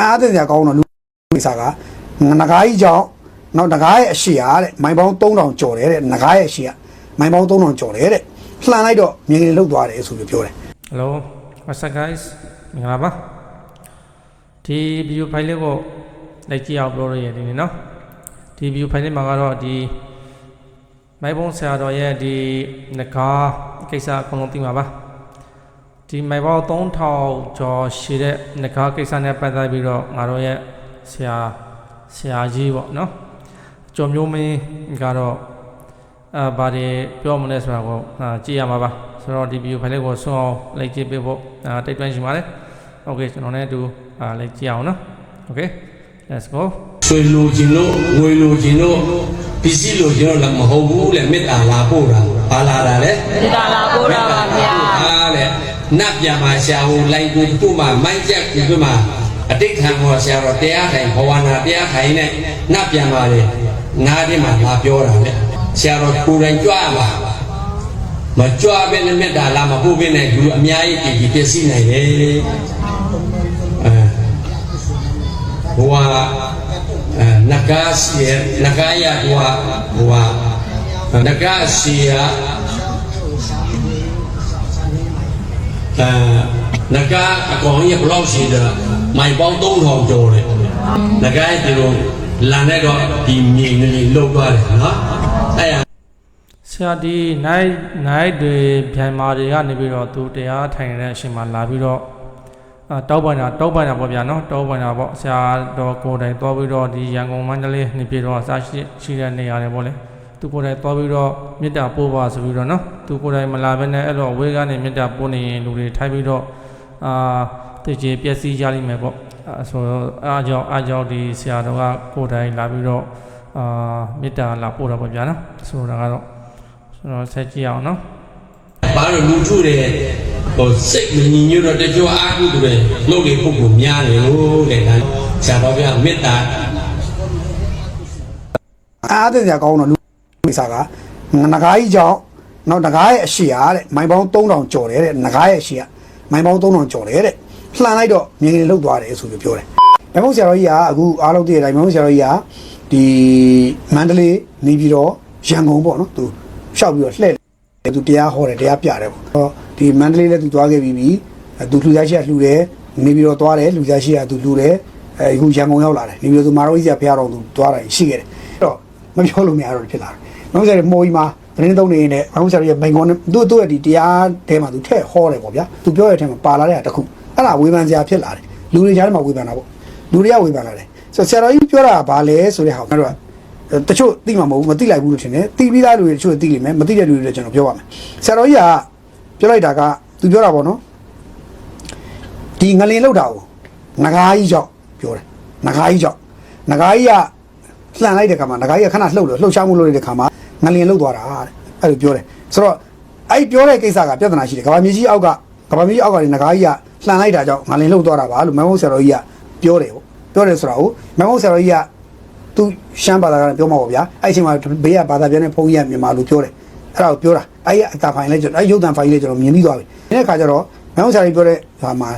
အားသိစရာကောင်းတော့လူကိစ္စကငကားကြီးကြောင့်နောက်ငကားရဲ့အရှိရတဲ့မိုင်ပေါင်း3000ကျော်တယ်တဲ့ငကားရဲ့အရှိရမိုင်ပေါင်း3000ကျော်တယ်တဲ့လှန်လိုက်တော့မြင်ကလေးလုတ်သွားတယ်ဆိုပြီးပြောတယ် Hello what's up guys မင်္ဂလာပါဒီ video file လေးကိုလိုက်ကြည့်အောင်ပြောရရင်ဒီနေ့နော်ဒီ video file လေးမှာကတော့ဒီမိုက်ဘုံဆရာတော်ရဲ့ဒီငကားကိစ္စအကုန်လုံးသိမှာပါ ဒီမိုက်ပေါင်း3000ကျော်ရှိတဲ့ငကားကိစ္စနဲ့ပတ်သက်ပြီးတော့ငါတို့ရဲ့ဆရာဆရာကြီးပေါ့နော်ကျော်မျိုးမင်းကတော့အာဘာတွေပြောမလဲဆိုတာကိုအာကြည့်ရမှာပါဆိုတော့ဒီ video file လေးကိုဆွအောင်လိုက်ကြည့်ပေးဖို့အာတိတ်တွန်းရှိပါတယ် Okay ကျွန်တော်လည်းအတူအာလိုက်ကြည့်အောင်နော် Okay let's go ဆွေလိုချင်လို့ငွေလိုချင်လို့ပစ္စည်းလိုချင်တော့လည်းမဟုတ်ဘူးလေမေတ္တာလာပို့တာဘာလာတာလဲမေတ္တာလာပို့တာပါဗျာဟာလေ နတ်ပြန်မှာရှာဟိုလိုက်ကိုတို့မှာမိုက်ချက်ကိုတို့မှာအတိတ်ခံဟောဆရာတော်တရားထိုင်ဘဝနာတရားထိုင်နဲ့နတ်ပြန်ပါလေနားထဲမှာလာပြောတာလေဆရာတော်ကိုယ်တိုင်ကြွပါမကြွပဲနဲ့မေတ္တာလာမပို့ပဲနဲ့လူအများကြီးပြည်ပြည်ပြည့်စည်နိုင်တယ်အဲဘဝအဲနဂါစီနဂါယဘဝဘဝနဂါစီယ အဲငကားအကောင်ကြီးဘယ်လောက်ရှိတယ်မိုင်ပေါင်း3000ကျော်တယ်ငကားဒီလိုလန်တဲ့တော့ဒီမြေငလီလုတ်သွားတယ်နော်အဲ့ရဆရာဒီ night night တွေဗျိုင်မာတွေကနေပြီးတော့သူတရားထိုင်နေတဲ့အချိန်မှာလာပြီးတော့အာတောက်ပန်တာတောက်ပန်တာပေါ့ဗျာနော်တောက်ပန်တာပေါ့ဆရာတော်ကိုယ်တိုင်သွားပြီးတော့ဒီရန်ကုန်မန္တလေးနေပြည်တော်အစရှိရှိတဲ့နေရာတွေပေါ့လေ သူကိုယ်တိုင်သွားပြီးတော့မေတ္တာပို့ပါဆိုပြီးတော့နော်သူကိုယ်တိုင်မလာဘဲနဲ့အဲ့တော့ဝေးကနေမေတ္တာပို့နေရင်လူတွေထိုက်ပြီးတော့အာတည်ကြည်ပျက်စီးကြလိမ့်မယ်ပေါ့အဲဆိုတော့အားကြောင့်အားကြောင့်ဒီဆရာတော်ကကိုယ်တိုင်လာပြီးတော့အာမေတ္တာလာပို့တာပေါ့ဗျာနော်ဆိုတာကတော့ဆိုတော့ဆက်ကြည့်အောင်နော်ဘာလို့လူထုတွေဟိုစိတ်မညီညွတ်တော့တကြွအားကုတွေနှုတ်တွေပုဂ္ဂိုလ်များတယ်လို့တဲ့ဒါဆရာတော်ကမေတ္တာအားသိစရာကောင်းတော့လူ ကိစ္စကငကားကြီးကြောင့်နောက်ငကားရဲ့အရှိရတဲ့မိုင်ပေါင်း3000ကျော်တယ်တဲ့ငကားရဲ့အရှိရမိုင်ပေါင်း3000ကျော်တယ်တဲ့လှန်လိုက်တော့မြင်ကလေးလုတ်သွားတယ်ဆိုပြီးပြောတယ်မဟုတ်ဆရာတော်ကြီးကအခုအားလုံးသိတဲ့အတိုင်းမဟုတ်ဆရာတော်ကြီးကဒီမန္တလေးနေပြီးတော့ရန်ကုန်ပေါ့နော်သူလျှောက်ပြီးတော့လှည့်တယ်သူတရားဟောတယ်တရားပြတယ်ပေါ့ဟောဒီမန္တလေးလည်းသူသွားခဲ့ပြီးပြီအဲသူလူသားရှိကလှူတယ်နေပြီးတော့သွားတယ်လူသားရှိကသူလှူတယ်အဲအခုရန်ကုန်ရောက်လာတယ်နေပြီးတော့သူမာရောကြီးကဖះတော်သူသွားတာရှိခဲ့တယ်အဲ့တော့မပြောလို့မရတော့ဖြစ်လာတယ် မဟုတ်ဆရာကြီးမိုးကြီးမှာသတင်းသုံးနေနေမဟုတ်ဆရာကြီးမိန်ကွန်းသူ့သူ့ရဲ့ဒီတရားထဲမှာသူထည့်ဟောတယ်ပေါ့ဗျာသူပြောတဲ့အထဲမှာပါလာတဲ့တခုအဲ့ဒါဝေဖန်စရာဖြစ်လာတယ်လူတွေကြားထဲမှာဝေဖန်တာပေါ့လူတွေကဝေဖန်လာတယ်ဆိုတော့ဆရာတော်ကြီးပြောတာကဘာလဲဆိုတဲ့ဟာကိုကျွန်တော်ကတချို့သိမှာမဟုတ်ဘူးမသိလိုက်ဘူးလို့ထင်တယ်သိပြီးသားလူတွေတချို့သိလိမ့်မယ်မသိတဲ့လူတွေလည်းကျွန်တော်ပြောပါမယ်ဆရာတော်ကြီးကပြောလိုက်တာကသူပြောတာပေါ့နော်ဒီငလင်လောက်တာကိုငကားကြီးကြောင့်ပြောတယ်ငကားကြီးကြောင့်ငကားကြီးကလှန်လိုက်တဲ့ခါမှာငကားကြီးကခဏလှုပ်လို့လှုပ်ရှားမှုလုပ်လိုက်တဲ့ခါမှာ ငလင်လောက်သွားတာတဲ့အဲ့လိုပြောတယ်ဆိုတော့အဲ့ပြောတဲ့ကိစ္စကပြဿနာရှိတယ်ကဘာမြေကြီးအောက်ကကဘာမြေကြီးအောက်ကနေငကားကြီးကလှန်လိုက်တာကြောင့်ငလင်လှုပ်သွားတာပါလို့မဟုတ်ဆရာတော်ကြီးကပြောတယ်ပေါ့ပြောတယ်ဆိုတာကိုမဟုတ်ဆရာတော်ကြီးကသူရှမ်းဘာသာကလည်းပြောမှာပေါ့ဗျာအဲ့အချိန်မှာဘေးကဘာသာပြန်တဲ့ဘုန်းကြီးကမြန်မာလိုပြောတယ်အဲ့ဒါကိုပြောတာအဲ့ဒီအတာဖိုင်လေးကျွန်တော်အဲ့ရုပ်တံဖိုင်လေးကျွန်တော်မြင်ပြီးသွားပြီဒီနေ့ခါကျတော့မဟုတ်ဆရာကြီးပြောတဲ့ဟာမှာ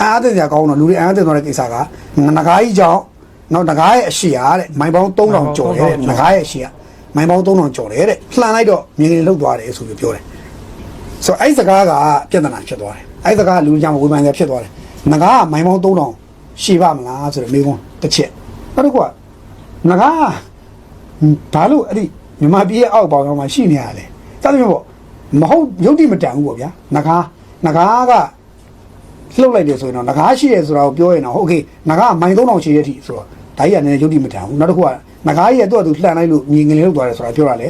အားသိစရာကောင်းတော့လူတွေအားသိသွားတဲ့ကိစ္စကငကားကြီးကြောင့်နောက်ငကားရဲ့အရှိရတဲ့မိုင်ပေါင်း3000ကျော်တယ်တဲ့ငကားရဲ့အရှိရ မိုင်ပေါင်း3000ကျော်တယ်တဲ့လှန်လိုက်တော့မြင်းလေးလှုပ်သွားတယ်ဆိုပြီးပြောတယ်ဆိုတော့အဲ့စကားကပြဿနာဖြစ်သွားတယ်အဲ့စကားကလူကြောင့်ဝေဖန်ရဖြစ်သွားတယ်ငကားကမိုင်ပေါင်း3000ရှိပါမလားဆိုတော့မိကုန်းတစ်ချက်နောက်တစ်ခုကငကားဘာလို့အဲ့ဒီမြမပြေးအောက်ပေါင်းတော့မှရှိနေရလဲစသဖြင့်ပေါ့မဟုတ်ရုပ်တိမတန်ဘူးပေါ့ဗျာငကားငကားကလှုပ်လိုက်တယ်ဆိုရင်တော့ငကားရှိတယ်ဆိုတာကိုပြောရင်တော့ဟုတ်ကဲ့ငကားမိုင်3000ရှိတဲ့အထိဆိုတော့ ဒါကြီးကလည်းယုတ်တိမတန်ဘူးနောက်တစ်ခုကငကားကြီးကသူ့အတူလှန်လိုက်လို့မြင်ငင်လေးလောက်သွားတယ်ဆိုတာပြောတာလေ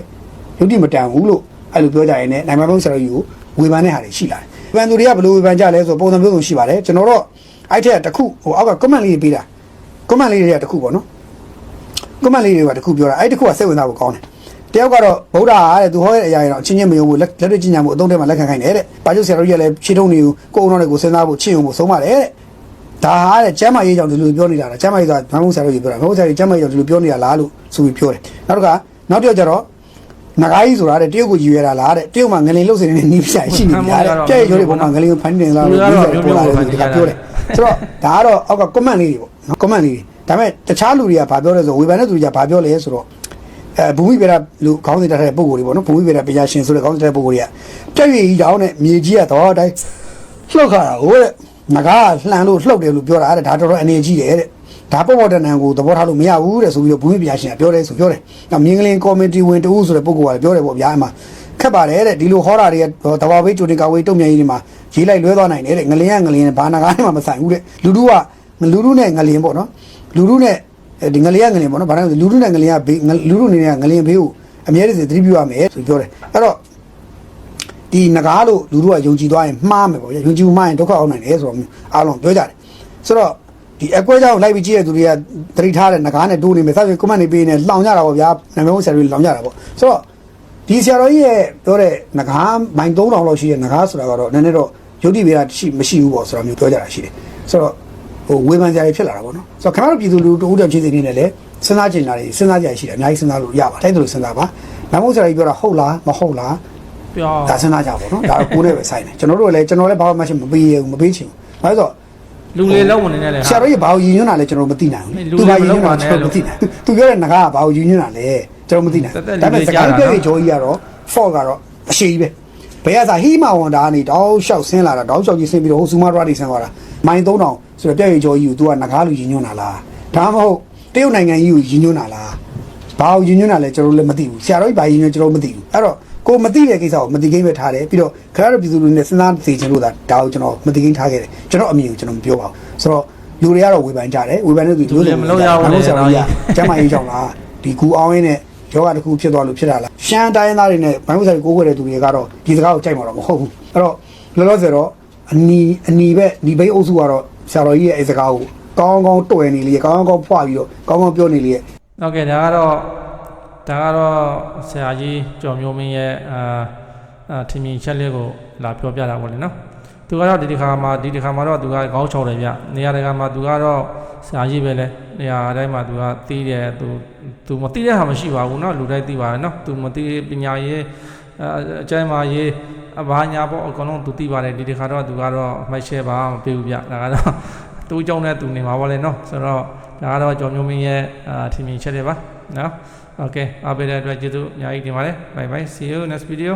ယုတ်တိမတန်ဘူးလို့အဲ့လိုပြောကြရင်လည်းနိုင်မဘုံဆရာကြီးကိုဝေဖန်တဲ့ဟာတွေရှိလာတယ်ဝေဖန်သူတွေကဘယ်လိုဝေဖန်ကြလဲဆိုပုံစံမျိုးစုံရှိပါတယ်ကျွန်တော်တော့အဲ့ထက်တစ်ခုဟိုအောက်က comment လေးပေးတာ comment လေးတွေကတစ်ခုပေါ့နော်ကွန်မန့်လေးတွေကတခုပြောတာအဲ့တခုကစိတ်ဝင်စားဖို့ကောင်းတယ်တယောက်ကတော့ဗုဒ္ဓဟာတဲ့သူဟောတဲ့အရာတွေတော့အချင်းချင်းမယုံဘူးလက်လက်တွေ့ကျင့်ကြံမှုအသုံးထဲမှာလက်ခံခိုင်းတယ်တဲ့ပါကျုပ်ဆရာတော်ကြီးကလည်းရှင်းထုံးနေကိုကိုယ်အောင်တွေကိုစဉ်းစားဖို့ချင့်ုံဖို့ဆုံးပါတယ်တဲ့ ဒါဟာတဲ့ကျမ်းမာရေးကြောင့်ဒီလိုပြောနေတာလားကျမ်းမာရေးဆိုတာမဟုတ်ဆရာတော်ကြီးပြောတာမဟုတ်ဆရာကြီးကျမ်းမာရေးကြောင့်ဒီလိုပြောနေတာလားလို့ဆိုပြီးပြောတယ်နောက်တစ်ခါနောက်တစ်ယောက်ကျတော့ငကားကြီးဆိုတာတဲ့တရုတ်ကိုယူရတာလားတဲ့တရုတ်မှာငလင်လုတ်စင်နေတဲ့နီးပြရှိနေကြတယ်ပြည့်ရိုးတွေပေါ်မှာငလင်ကိုဖန်နေလားလို့ပြောတယ်ပေါ်လာတယ်ဒီကပြောတယ်ဆိုတော့ဒါကတော့အောက်က comment လေးတွေပေါ့နော် comment လေးတွေဒါပေမဲ့တခြားလူတွေကဘာပြောလဲဆိုဝေဖန်တဲ့သူတွေကဘာပြောလဲဆိုတော့အဲဘူမိဗေဒလူခေါင်းစဉ်တက်တဲ့ပုံကိုယ်တွေပေါ့နော်ဘူမိဗေဒပညာရှင်ဆိုတဲ့ခေါင်းစဉ်တက်တဲ့ပုံကိုယ်တွေကပြည့်ရည်ကြောင်းနဲ့မြေကြီးကတော့တိုင်းလှုပ်ခါတာဟိုတဲ့ ငကားလှန်လို့လှုပ်တယ်လို့ပြောတာတဲ့ဒါတော်တော်အနေကြီးတယ်တဲ့ဒါပေါ်ပေါ်တန်တန်ကိုသဘောထားလို့မရဘူးတဲ့ဆိုပြီးတော့ဘူမိပညာရှင်ကပြောတယ်ဆိုပြောတယ်။နောက်မြင်းကလင်းကော်မတီဝင်တူဆိုတဲ့ပုံကပြောတယ်ပေါ့ဗျာအမှခက်ပါတယ်တဲ့ဒီလိုဟောတာတွေကတဘာဝေးကြိုတင်ကာဝေးတုံမြန်ကြီးတွေမှာရေးလိုက်လွဲသွားနိုင်တယ်တဲ့ငလင်းကငလင်းဘာနာကားနဲ့မှမဆိုင်ဘူးတဲ့လူတို့ကလူတို့နဲ့ငလင်းပေါ့နော်လူတို့နဲ့ဒီငလင်းကငလင်းပေါ့နော်ဘာလို့လဲလူတို့နဲ့ငလင်းကဘေးလူတို့အနေနဲ့ငလင်းဘေးကိုအများကြီးသတိပြုရမယ်ဆိုပြောတယ်အဲ့တော့ ဒီငကားလို့လူတို့ကယုံကြည်သွားရင်မှားမယ်ပေါ့ဗျာယုံကြည်မှုမှားရင်ဒုက္ခအောင်နိုင်တယ်ဆိုတော့အားလုံးပြောကြတယ်ဆိုတော့ဒီအကွဲကြောင့်လိုက်ပြီးကြည့်တဲ့သူတွေကသတိထားတဲ့ငကားနဲ့တိုးနေမယ်ဆက်ပြီး comment တွေပေးနေလောင်ကြတာပေါ့ဗျာနာမည်ဆရာတွေလောင်ကြတာပေါ့ဆိုတော့ဒီဆရာတော်ကြီးရဲ့ပြောတဲ့ငကားမိုင်3000လောက်ရှိတဲ့ငကားဆိုတာကတော့နည်းနည်းတော့ယုတ်တိဗေဒရှိမရှိဘူးပေါ့ဆိုတာမျိုးပြောကြတာရှိတယ်ဆိုတော့ဟိုဝေဖန်ကြရဖြစ်လာတာပေါ့နော်ဆိုတော့ခင်ဗျားတို့ပြည်သူလူတူဦးတဲ့ဖြစ်နေနေလည်းစဉ်းစားကြင်လာတယ်စဉ်းစားကြရရှိတယ်အများကြီးစဉ်းစားလို့ရပါတိုင်းသူတို့စဉ်းစားပါနာမည်ဆရာကြီးပြောတာဟုတ်လားမဟုတ်လားပြော ဒါစဉ်းစားကြပါတော့ဒါကိုကိုယ်နဲ့ပဲဆိုင်တယ်ကျွန်တော်တို့ကလည်းကျွန်တော်လည်းဘာမှမရှိမပေးရဘူးမပေးချင်ဘူးဘာလို့ဆိုလူလေလုံးဝင်နေတယ်ဆရာတို့ရဘာကိုရည်ညွှန်းတာလဲကျွန်တော်မသိနိုင်ဘူးလူသူတွေဘာမရည်လုပ်ညွှန်းပါတာနဲ့ကျွန်တော်မသိနိုင်ဘူးသူပြောတဲ့ငကားကဘာကိုရည်ညွှန်းတာလဲကျွန်တော်မသိနိုင်တက်တက်ဒါပေမဲ့လူစတွေကားကြားတာပြောနော်ရေးဂျိုးကြီးကတော့ fault ကတော့အရှိကြီးပဲဘယ်ရစာဟီမာဝန်တာကနေတောက်လျှောက်ဆင်းလာတာတောက်လျှောက်ကြီးဆင်းပြီးတော့ဟိုစူမာဒရာတွေဆင်းသွားတာမိုင်3000ဆိုတော့ပြည့်ရေးဂျိုးကြီးကို तू ကငကားလူရည်ညွှန်းတာလားဒါမှမဟုတ်တရုတ်နိုင်ငံကြီးကိုရည်ညွှန်းတာလားဘာကိုရည်ညွှန်းတာလဲကျွန်တော်တို့လည်းမသိဘူးဆရာတော်ကြီးဘာရည်ညွှန်းကျွန်တော်မသိဘူးအဲ့တော့ ကိုမသိတဲ့ကိစ္စကိုမသိကိန်းပဲထားတယ်ပြီးတော့ခရရပြည်သူလူတွေနဲ့စဉ်းစားသိချင်လို့ဒါဒါကိုကျွန်တော်မသိကိန်းထားခဲ့တယ်ကျွန်တော်အမြင်ကိုကျွန်တော်မပြောပါဘူးဆိုတော့လူတွေကတော့ဝေဖန်ကြတယ်ဝေဖန်တဲ့သူလူတွေမလုပ်ရဘူးလေဆရာတော်ကြီးတော့ကျမ်းမာရေးကြောင့်လားဒီကူအောင်ရင်းနဲ့ယောဂတစ်ခုဖြစ်သွားလို့ဖြစ်တာလားရှမ်းတိုင်းသားတွေနဲ့ဘိုင်းဝဆိုင်ကိုးခွဲတဲ့သူတွေကတော့ဒီစကားကိုကြိုက်မှာတော့မဟုတ်ဘူးအဲ့တော့လောလောဆယ်တော့အနီအနီဘက်ဒီဘိတ်အုပ်စုကတော့ဆရာတော်ကြီးရဲ့အဲစကားကိုကောင်းကောင်းတွေ့နေလေကောင်းကောင်းဖွာပြီးတော့ကောင်းကောင်းပြောနေလေဟုတ်ကဲ့ဒါကတော့ ဒါကတော့ဆရာကြီးကျော်မျိုးမင်းရဲ့အာထင်မြင်ချက်လေးကိုလာပြောပြတာပေါ့လေနော်သူကတော့ဒီဒီခါမှာဒီဒီခါမှာတော့သူကခေါင်းချော်တယ်ဗျနေရာတကာမှာသူကတော့ဆရာကြီးပဲလေနေရာတိုင်းမှာသူကတီးတယ်သူသူမတီးတဲ့ဟာမရှိပါဘူးနော်လူတိုင်းတီးပါတယ်နော်သူမတီးပညာရေးအကျိုင်းမာရေးအဘာညာပေါ့အကုန်လုံးသူတီးပါတယ်ဒီဒီခါတော့သူကတော့အမှတ်ချက်ပါမပြေဘူးဗျဒါကတော့သူ့အကြောင်းနဲ့သူနေမှာပါလေနော်ဆိုတော့ဒါကတော့ကျော်မျိုးမင်းရဲ့အထင်မြင်ချက်တွေပါ နော် Okay အားပေးတဲ့အတွက်ကျေးဇူးအများကြီးတင်ပါတယ် bye bye see you next video